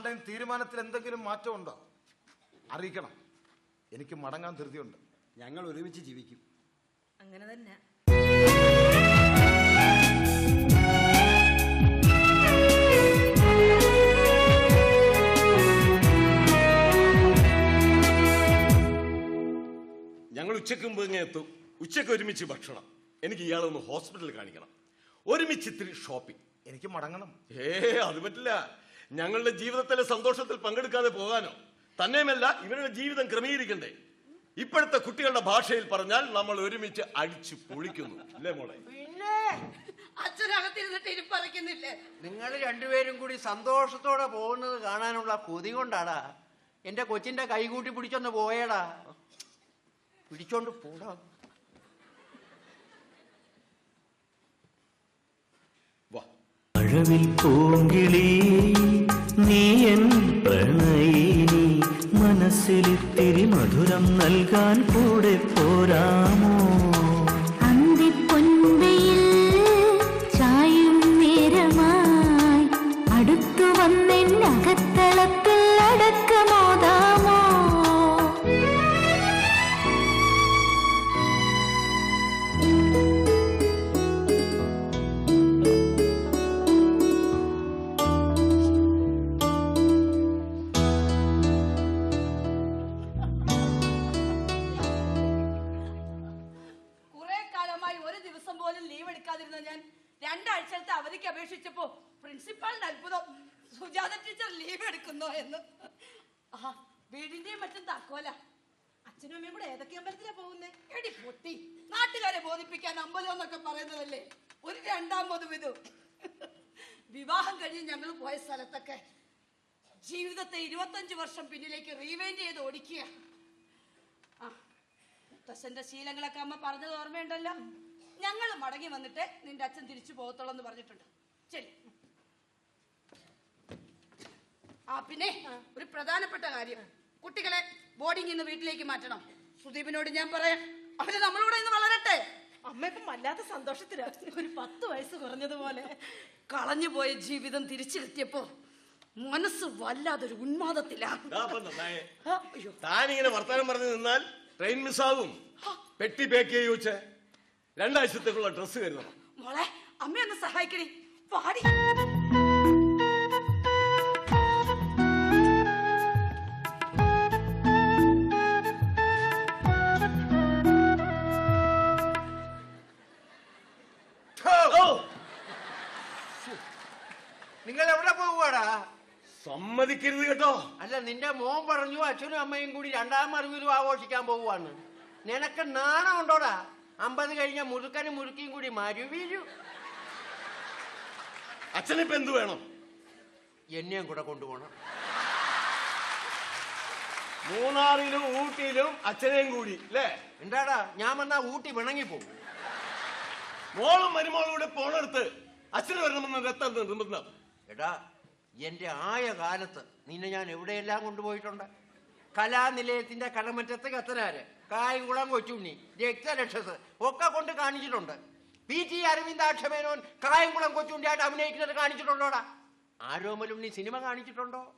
ഒരാളുടെയും തീരുമാനത്തിൽ എന്തെങ്കിലും മാറ്റമുണ്ടോ? അറിയിക്കണം. എനിക്ക് മടങ്ങാൻ ധൃതിയുണ്ട്. ഞങ്ങൾ ഒരുമിച്ച് ജീവിക്കും. അങ്ങനെ തന്നെ. ഞങ്ങൾ ഉച്ചയ്ക്ക് മുമ്പ് ഇങ്ങനെ എത്തും. ഉച്ചയ്ക്ക് ഒരുമിച്ച് ഭക്ഷണം. എനിക്ക് ഇയാളെ ഒന്ന് ഹോസ്പിറ്റലിൽ കാണിക്കണം. ഒരുമിച്ച് ഇത്തിരി ഷോപ്പിംഗ് എനിക്ക് മടങ്ങണം. ഏ അത് പറ്റില്ല. ഞങ്ങളുടെ ജീവിതത്തിലെ സന്തോഷത്തിൽ പങ്കെടുക്കാതെ പോകാനോ. തന്നെയുമല്ല ഇവരുടെ ജീവിതം ക്രമീകരിക്കണ്ടേ. ഇപ്പോഴത്തെ കുട്ടികളുടെ ഭാഷയിൽ പറഞ്ഞാൽ നമ്മൾ ഒരുമിച്ച് അടിച്ചു പൊളിക്കുന്നു. അല്ലേ മോളെ? പിന്നെ അച്ഛനകത്തിരുന്നിട്ട് ഇരിപ്പറയ്ക്കുന്നില്ലേ നിങ്ങൾ രണ്ടുപേരും കൂടി സന്തോഷത്തോടെ പോകുന്നത് കാണാനുള്ള കൊതി കൊണ്ടാടാ. എന്റെ കൊച്ചിന്റെ കൈകൂട്ടി പിടിച്ചൊന്ന് പോയടാ. പിടിച്ചോണ്ട് പോടാ. വാ. പോങ്കിളീ പൂങ്കിളി നീ എൻ പ്രണയിനി മനസ്സിലിത്തിരി മധുരം നൽകാൻ കൂടെ പോരാമോ? നാട്ടുകാരെ ബോധിപ്പിക്കാൻ അമ്പലം എന്നൊക്കെ പറയുന്നതല്ലേ? ഒരു രണ്ടാം വിധു വിവാഹം കഴിഞ്ഞ് ഞങ്ങൾ പോയ സ്ഥലത്തൊക്കെ ജീവിതത്തെ ഇരുപത്തഞ്ച് വർഷം പിന്നിലേക്ക് റീവൈൻഡ് ചെയ്ത് ഓടിക്കുക. ആ മുത്തശ്ശന്റെ ശീലങ്ങളൊക്കെ അമ്മ പറഞ്ഞത് ഓർമ്മയുണ്ടല്ലോ? ഞങ്ങൾ മടങ്ങി വന്നിട്ട് നിന്റെ അച്ഛൻ തിരിച്ചു പോകത്തുള്ളൂ എന്ന് പറഞ്ഞിട്ടുണ്ട്. ശരി. ആ പിന്നെ ഒരു പ്രധാനപ്പെട്ട കാര്യം. കുട്ടികളെ ബോർഡിംഗ് ഇന്ന് വീട്ടിലേക്ക് മാറ്റണം. സുദീപിനോട് ഞാൻ പറയാം അവർ നമ്മളൂടെ ഇന്ന് വളരട്ടെ. അമ്മ ഇപ്പം വല്ലാത്ത സന്തോഷത്തിലാ. ഒരു പത്ത് വയസ്സ് കുറഞ്ഞതുപോലെ. കളഞ്ഞുപോയ ജീവിതം തിരിച്ചെത്തിയപ്പോ മനസ്സ് വല്ലാതൊരു ഉന്മാദത്തിലാ. അയ്യോ. താനിങ്ങനെ വർത്തമാനം പറഞ്ഞു നിന്നാൽ ട്രെയിൻ മിസ്സാകും പെട്ടി പാക്ക് ചെയ്യൂ വെച്ച് രണ്ടാഴ്ചത്തേക്കുള്ള ഡ്രസ്സ് കരുതണം. മോളെ അമ്മയൊന്ന് സഹായിക്കണേ പാടി സമ്മതിക്കരുത് കേട്ടോ. അല്ല നിന്റെ മോൻ പറഞ്ഞു അച്ഛനും അമ്മയും കൂടി രണ്ടാം അറിവിലും ആഘോഷിക്കാൻ പോവുകയാണ്. നിനക്ക് നാണം ഉണ്ടോടാ? അമ്പത് കഴിഞ്ഞ മുറുക്കനും മുറുക്കിയും കൂടി മരുവീരു അച്ഛനിപ്പോ എന്ത് വേണം? എന്നെയും കൂടെ കൊണ്ടുപോകണം. മൂന്നാറിലും ഊട്ടിയിലും അച്ഛനെയും കൂടി അല്ലേ എന്താടാ ഞാൻ വന്നാ ഊട്ടി വിണങ്ങി പോകും മോളും മരുമോളും കൂടെ പോണെടുത്ത് അച്ഛന് വരണമെന്ന് രക്തം നിർബന്ധം എടാ എന്റെ ആയ കാലത്ത് നിന്നെ ഞാൻ എവിടെയെല്ലാം കൊണ്ടുപോയിട്ടുണ്ട്? കലാനിലയത്തിന്റെ കടമറ്റത്ത് കത്തനാര്? കായംകുളം കൊച്ചുണ്ണി രക്തരക്ഷസ് ഒക്കെ കൊണ്ട് കാണിച്ചിട്ടുണ്ട്. പി ടി അരവിന്ദാക്ഷമേനോൻ കായംകുളം കൊച്ചുണ്ണിയായിട്ട് അഭിനയിക്കുന്നത് കാണിച്ചിട്ടുണ്ടോടാ? ആരോമലും നീ സിനിമ കാണിച്ചിട്ടുണ്ടോ?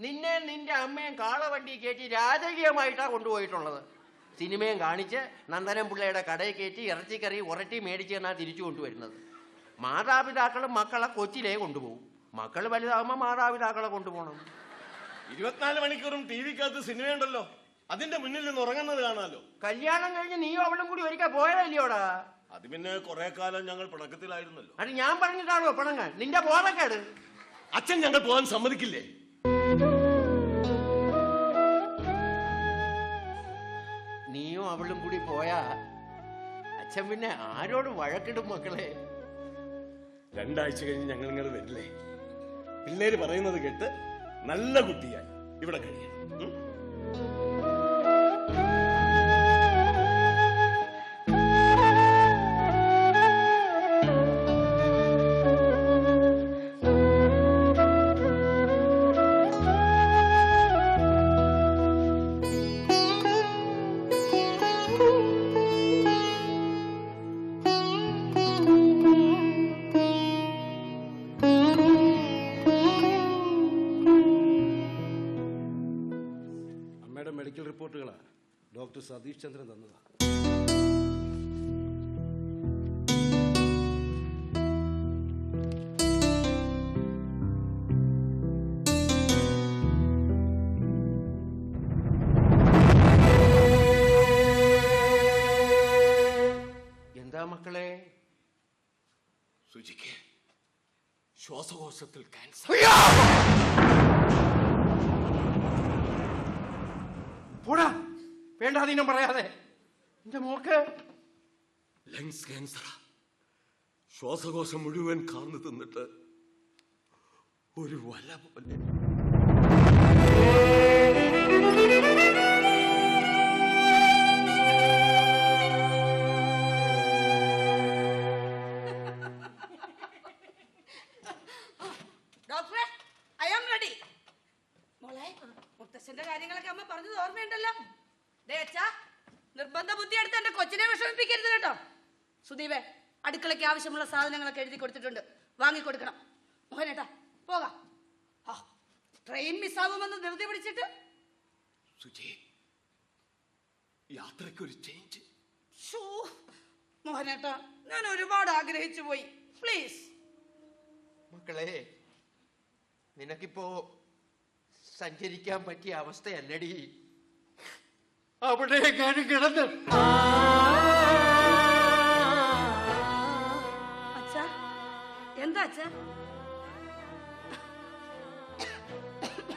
നിന്നെ നിന്റെ അമ്മയും കാളവണ്ടി കയറ്റി രാജകീയമായിട്ടാ കൊണ്ടുപോയിട്ടുള്ളത്. സിനിമയും കാണിച്ച് നന്ദനം പിള്ളയുടെ കടയിൽ കയറ്റി ഇറച്ചിക്കറി ഉരട്ടി മേടിച്ച് തന്നാ തിരിച്ചു കൊണ്ടുവരുന്നത്. മാതാപിതാക്കളും മക്കളെ കൊച്ചിലേ കൊണ്ടുപോകും. മക്കൾ വലുതാകുമ്പോൾ മാതാപിതാക്കളെ കൊണ്ടുപോകണം. ഇരുപത്തിനാല് മണിക്കൂറും ടി വിക്കകത്ത് സിനിമയുണ്ടല്ലോ അതിന്റെ മുന്നിൽ നിന്ന് ഉറങ്ങുന്നത് കാണാലോ? കല്യാണം കഴിഞ്ഞ് നീയും അവളും കൂടി ഒരിക്കൽ പോയതല്ലയോടാ അത് പിന്നെ കുറെ കാലം ഞങ്ങൾ പിണക്കത്തിലായിരുന്നല്ലോ അത് ഞാൻ പറഞ്ഞിട്ടാണോ പിണങ്ങാൻ നിന്റെ ബോധക്കേട് അച്ഛൻ ഞങ്ങൾ പോകാൻ സമ്മതിക്കില്ലേ? നീയും അവളും കൂടി പോയാ അച്ഛൻ പിന്നെ ആരോട് വഴക്കിടും മക്കളെ? രണ്ടാഴ്ച കഴിഞ്ഞ് ഞങ്ങൾ ഇങ്ങനെ വരില്ലേ? പിള്ളേര് പറയുന്നത് കേട്ട് നല്ല കുട്ടിയായി. ഇവിടെ കഴിയണം. ശ്വാസകോശത്തിൽ ക്യാൻസർ പോടാ വേണ്ടാതീനം പറയാതെ. എന്റെ മോക്ക് ലങ്സ് ക്യാൻസറാ ശ്വാസകോശം മുഴുവൻ കാർന്നു തിന്നിട്ട് ഒരു വല പോലെ. ആവശ്യമുള്ള സാധനങ്ങളൊക്കെ എഴുതി കൊടുത്തിട്ടുണ്ട്. വാങ്ങിക്കൊടുക്കണം. മോഹനേട്ടാ പോകാം. ആ, ട്രെയിൻ മിസ്സാകുമെന്ന് ധൃതി പിടിച്ചിട്ട്. സുജി യാത്രയ്ക്ക് ഒരു ചേഞ്ച് മോഹനേട്ടാ ഞാൻ ഒരുപാട് ആഗ്രഹിച്ചു പോയി. പ്ലീസ് മക്കളെ നിനക്കിപ്പോ സഞ്ചരിക്കാൻ പറ്റിയ അവസ്ഥയല്ലടി. അവിടെ ഞാൻ കിടന്ന്. അച്ഛാ എന്താ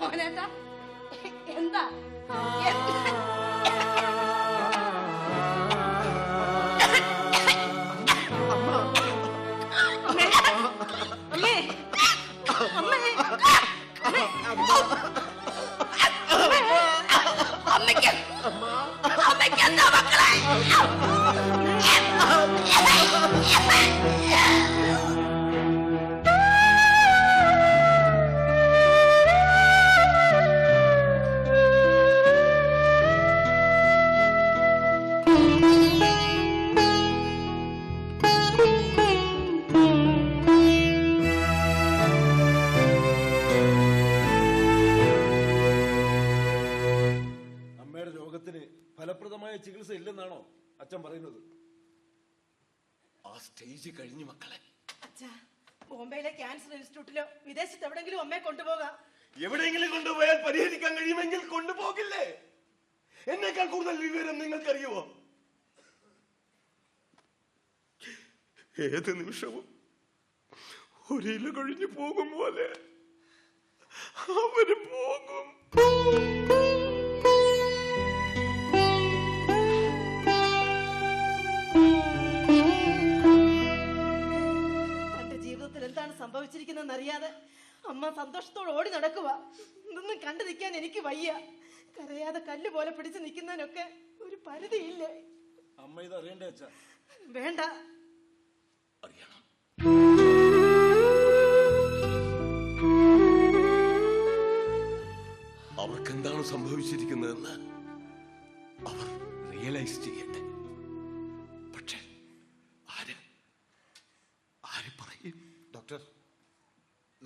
മോനേട്ടാ എന്താ? അമ്മേ. അമ്മേ. അമ്മയ്ക്ക് അമ്മയ്ക്ക് എന്താ മക്കളെ? സ്റ്റേജ് കഴിഞ്ഞു മക്കളെ. അച്ഛാ ബോംബെയിലെ ക്യാൻസർ ഇൻസ്റ്റിറ്റ്യൂട്ടിലോ വിദേശത്ത് എവിടെങ്കിലും അമ്മയെ കൊണ്ടുപോകാം. എവിടെയെങ്കിലും കൊണ്ടുപോയാൽ പരിഹരിക്കാൻ കഴിയുമെങ്കിൽ കൊണ്ടുപോകില്ലേ? എന്നേക്കാൾ കൂടുതൽ വിവരം നിങ്ങൾക്കറിയുമോ? ഏത് നിമിഷവും ഒരില കഴിഞ്ഞു പോകും പോലെ. അവർ പോകും. എന്താണ് സംഭവിച്ചിരിക്കുന്നതെന്ന് അറിയാതെ അമ്മ സന്തോഷത്തോടെ ഓടി നടക്കുക ഇതൊന്നും കണ്ടു നിൽക്കാൻ എനിക്ക് വയ്യ. കരയാതെ കല്ല് പോലെ പിടിച്ചു നിൽക്കുന്നതിനൊക്കെ ഒരു പരിധിയില്ലേ. അമ്മ ഇത് അറിയണ്ടേ വേണ്ട. അറിയണം. അവർക്ക് എന്താണ് സംഭവിച്ചിരിക്കുന്നതെന്ന് അവർ റിയലൈസ് ചെയ്യട്ടെ.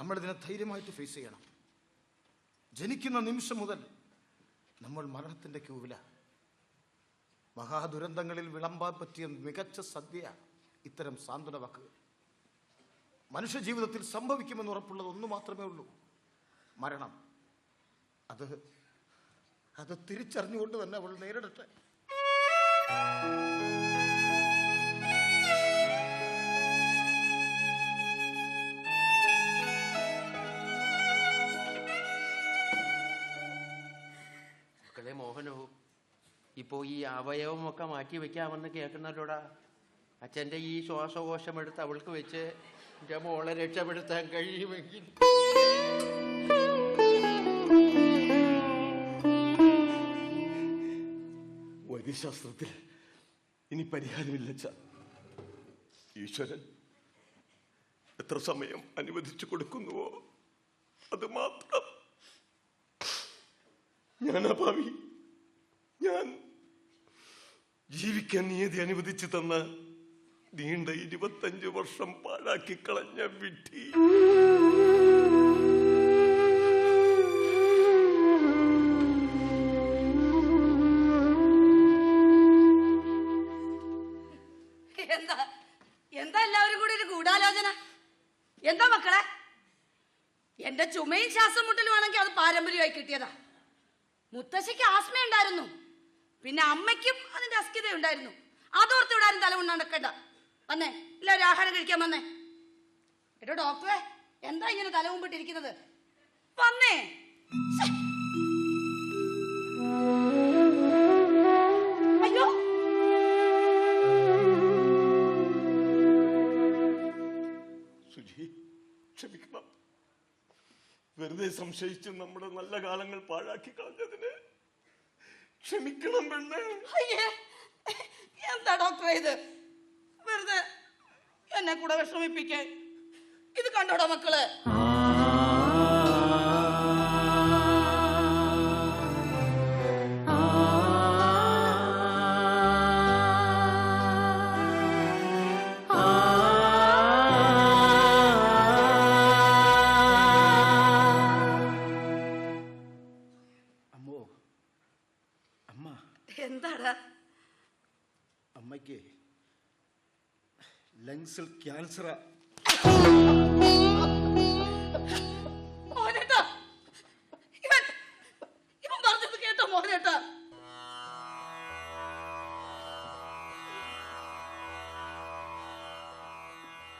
നമ്മളിതിനെ ധൈര്യമായിട്ട് ഫേസ് ചെയ്യണം. ജനിക്കുന്ന നിമിഷം മുതൽ നമ്മൾ മരണത്തിന്റെ ക്യൂവില. മഹാദുരന്തങ്ങളിൽ വിളമ്പാൻ പറ്റിയ മികച്ച സദ്യ ഇത്തരം സാന്ത്വന വാക്കുകൾ. മനുഷ്യ ജീവിതത്തിൽ സംഭവിക്കുമെന്ന് ഉറപ്പുള്ളത് ഒന്ന് മാത്രമേ ഉള്ളൂ. മരണം. അത് അത് തിരിച്ചറിഞ്ഞുകൊണ്ട് തന്നെ അവൾ നേരിടട്ടെ. ഇപ്പോ ഈ അവയവമൊക്കെ മാറ്റി വെക്കാമെന്ന് കേൾക്കുന്നല്ലോടാ അച്ഛന്റെ ഈ ശ്വാസകോശം എടുത്ത് അവൾക്ക് വെച്ച് എന്റെ മോളെ രക്ഷപ്പെടുത്താൻ കഴിയുമെങ്കിൽ. വൈദ്യശാസ്ത്രത്തിൽ ഇനി പരിഹാരമില്ല ഈശ്വരൻ എത്ര സമയം അനുവദിച്ചു കൊടുക്കുന്നുവോ? അത് മാത്രം. ഞാൻ ഞാൻ ജീവിക്കാൻ നിയതി അനുവദിച്ചു തന്ന നീണ്ട ഇരുപത്തഞ്ചു വർഷം പാഴാക്കി കളഞ്ഞ വിട്ടി എന്താ? എന്താ എല്ലാവരും കൂടി ഒരു ഗൂഢാലോചന? എന്താ മക്കളെ? എന്റെ ചുമയും ശ്വാസം മുട്ടലുമാണെങ്കിൽ അത് പാരമ്പര്യമായി കിട്ടിയതാ. മുത്തശ്ശിക്ക് ആസ്മയുണ്ടായിരുന്നു. പിന്നെ അമ്മയ്ക്കും അതിന്റെ അസ്ഥിത ഉണ്ടായിരുന്നു. അതോർത്ത് ഇവിടെ ആരും തലമുണ്ട നടക്കണ്ട. വന്നേ. എല്ലാവരും ആഹാരം കഴിക്കാൻ വന്നേ. എടോ ഡോക്ടറെ എന്താ ഇങ്ങനെ തല മുമ്പിട്ടിരിക്കുന്നത് വന്നേ അയ്യോ. സുജി ക്ഷമിക്കണം. വെറുതെ സംശയിച്ച് നമ്മുടെ നല്ല കാലങ്ങൾ പാഴാക്കി കളഞ്ഞതിന് ക്ഷമിക്കണം പെണ്ണ്. അയ്യേ എന്താ ഡോക്ടറെ ഇത്? വെറുതെ എന്നെ കൂടെ വിഷമിപ്പിക്കാൻ. ഇത് കണ്ടോടാ മക്കൾ? ലങ്സിൽ ക്യാൻസറാ.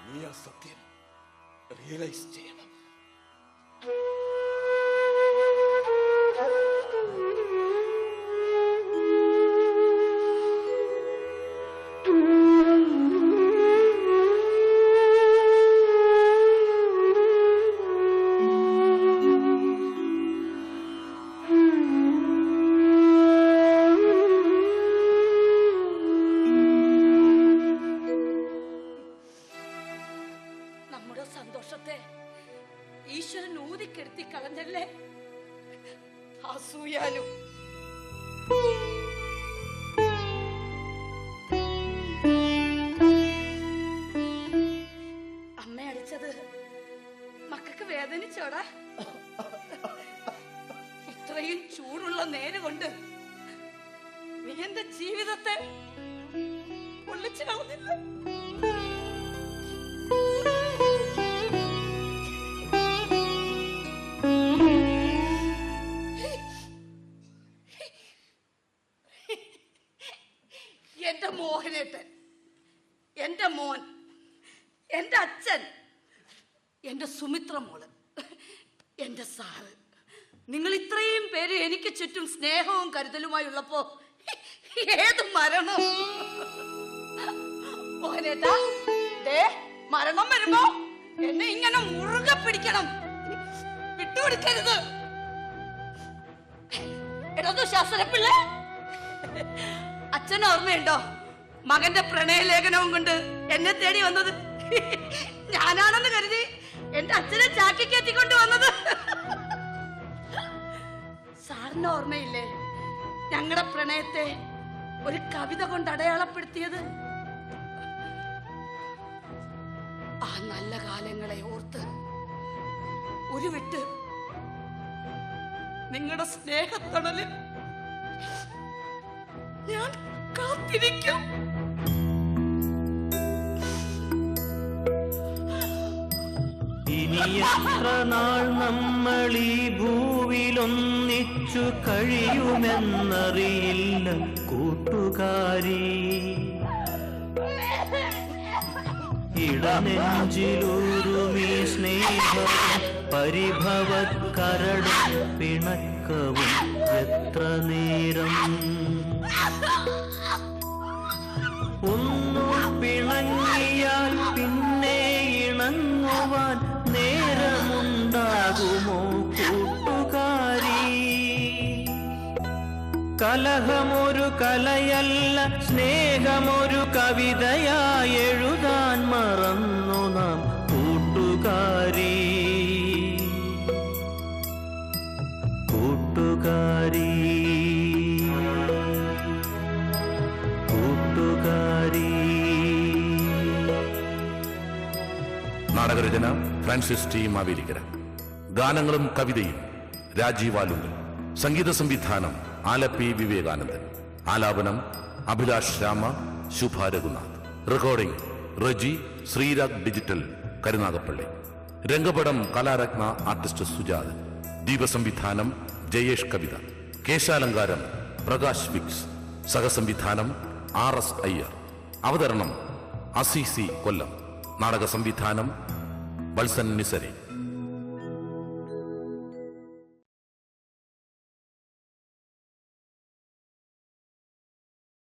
നീ ആ സത്യം റിയലൈസ് ചെയ്യണം. സന്തോഷത്തെ ഈശ്വരൻ ഊതിക്കെടുത്തി കളഞ്ഞല്ലേ? അസൂയാലും ചുറ്റും സ്നേഹവും കരുതലുമായി ഉള്ളപ്പോ ഏത് മരണം? ദേ മരണം വരുമ്പോ എന്നെ ഇങ്ങനെ മുറുകെ പിടിക്കണം. വിട്ടുകൊടുക്കരുത്. എടോ ശാസ്ത്രപ്പിള്ള അച്ഛൻ ഓർമ്മയുണ്ടോ? മകന്റെ പ്രണയലേഖനവും കൊണ്ട് എന്നെ തേടി വന്നത്. ഞാനാണെന്ന് കരുതി എന്റെ അച്ഛനെ ചാക്കി വന്നത്. സാറിന് ഓർമ്മയില്ലേ? ഞങ്ങളുടെ പ്രണയത്തെ ഒരു കവിത കൊണ്ട് അടയാളപ്പെടുത്തിയത്? ആ നല്ല കാലങ്ങളെ ഓർത്ത് ഒരു വിട്ട് നിങ്ങളുടെ സ്നേഹത്തണലിൽ ഞാൻ കാത്തിരിക്കും. എത്ര നാൾ നമ്മൾ ഈ ഭൂവിലൊന്നിച്ചു കഴിയുമെന്നറിയില്ല കൂട്ടുകാരി. ഇടനെഞ്ചിലൂരുമീ സ്നേഹം പരിഭവക്കരടും പിണക്കവും എത്ര നേരം? ഒന്നു പിണങ്ങിയാൽ പിന്നെ ഇണങ്ങുവാൻ നേരമുണ്ടാകുമോ കൂട്ടുകാരി? കലഹമൊരു കലയല്ല സ്നേഹമൊരു കവിതയായി എഴുതാൻ മറന്നു നാം കൂട്ടുകാരി. കൂട്ടുകാരി. കൂട്ടുകാരി. നാടകരചന ഫ്രാൻസിസ് ടീം മാവേലിക്കര. ഗാനങ്ങളും കവിതയും. രാജീവ് ആലുങ്കൽ സംഗീത സംവിധാനം ആലപ്പി വിവേകാനന്ദൻ. ആലാപനം Abhilash Rama Shubha Raghunath. Recording Reji Sreerag digital Karunagappally. രംഗപടം Kalaratna artist Sujath. ദീപസംവിധാനം ജയേഷ് കവിത. കേശാലങ്കാരം പ്രകാശ് വിക്സ് സഹസംവിധാനം ആർ എസ് അയ്യർ. അവതരണം അസിസി കൊല്ലം. നാടക സംവിധാനം വത്സൻ നിസരി